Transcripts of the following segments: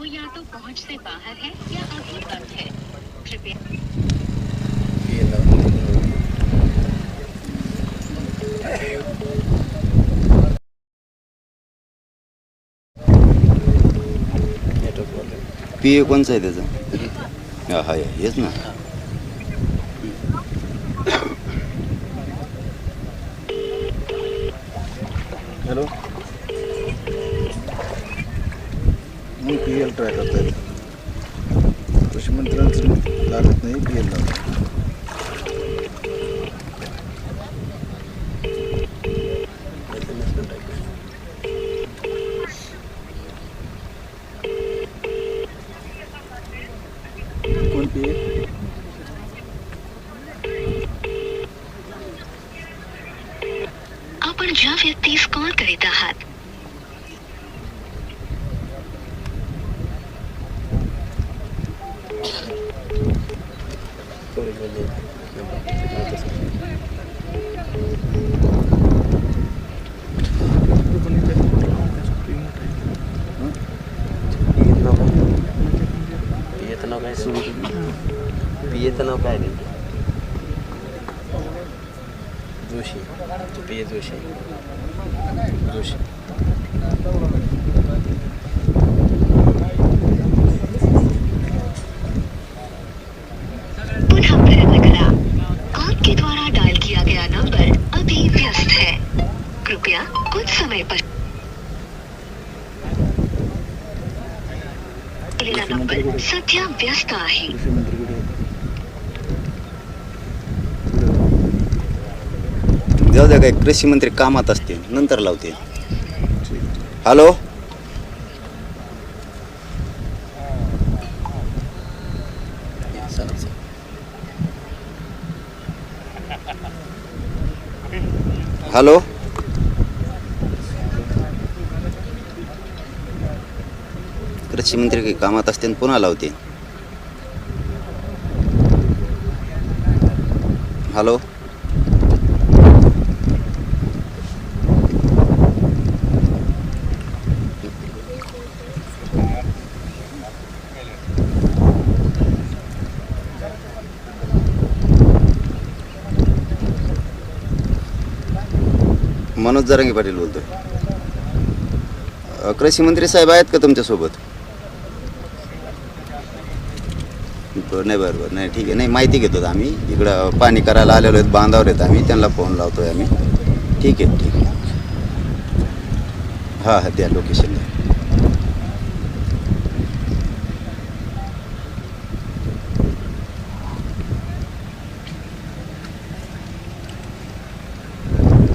वो या तो पहुंच से बाहर है या अभी बंद है। कृपया पी ए कोणचं आहे त्याचं? हा हा हेच ना. हॅलो. मी पी एल ट्राय करताय. कृषी मंत्र्यांचं लागत नाही पी एल लागत आपण ज्या व्यक्तीस कॉल करीत आहात पियेचं नाव काय पियेचं नाव काय नाही जोशी पिये जोशी दिलेला नंबर सध्या व्यस्त आहे? जाऊ द्या काय कृषी मंत्री कामात असतील नंतर लावते हॅलो हॅलो मंत्री काही कामात असतील पुन्हा लावते. हॅलो मनोज जरांगे पाटील बोलतोय. कृषी मंत्री साहेब आहेत का तुमच्यासोबत? बरं नाही बरं बरं. नाही ठीक आहे. नाही माहिती घेतो आम्ही. इकडं पाणी करायला आलेलो आहेत बांधावर आहेत आम्ही. त्यांना फोन लावतो आहे आम्ही. ठीक आहे ठीक आहे. हां हां त्या लोकेशनला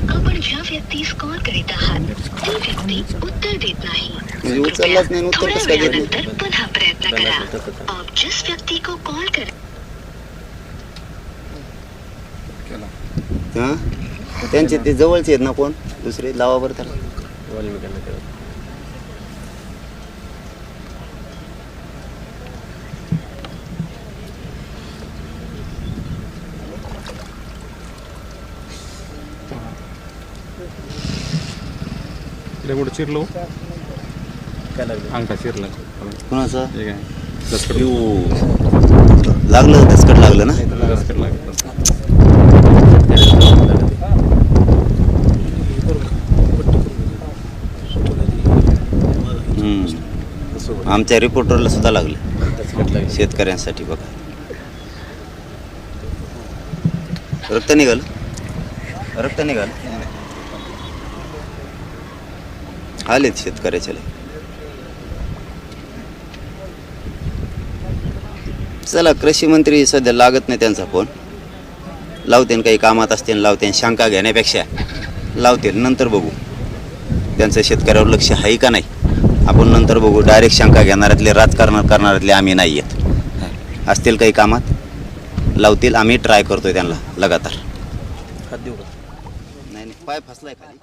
आपण ज्या व्यक्तीस कॉल करीत आहात ती व्यक्ती उत्तर देत नाही थोड्या? वेळानंतर पुन्हा प्रयत्न करा. आप जिस व्यक्ति को कॉल कर हां? त्यांचे ते जवळचे आहेत ना कोण? दुसरे? लावा बरं त्याला. तिला कुठं चिरलो? अंगठा चिरला. कोणाचं? हे काय? दसकट. लागलं दसकट लागलं ना? दसकट लागलं. हम्म. आमच्या रिपोर्टरला सुद्धा लागली. शेतकऱ्यांसाठी बघा. रक्त निघाल? रक्त निघाल? आलेत शेतकऱ्याच्या लय. चला कृषी मंत्री सध्या लागत नाही त्यांचा फोन. लावते काही कामात असतील लावते शंका घेण्यापेक्षा. लावते नंतर बघू. त्यांचं शेतकऱ्यावर लक्ष आहे का नाही? आपण नंतर बघू. डायरेक्ट शंका घेणाऱ्यातले राजकारण करणाऱ्यातले आम्ही नाही आहेत असतील काही कामात? लावतील आम्ही ट्राय करतोय त्यांना लगातार. का नाही नाही पाय फसलाय खाली.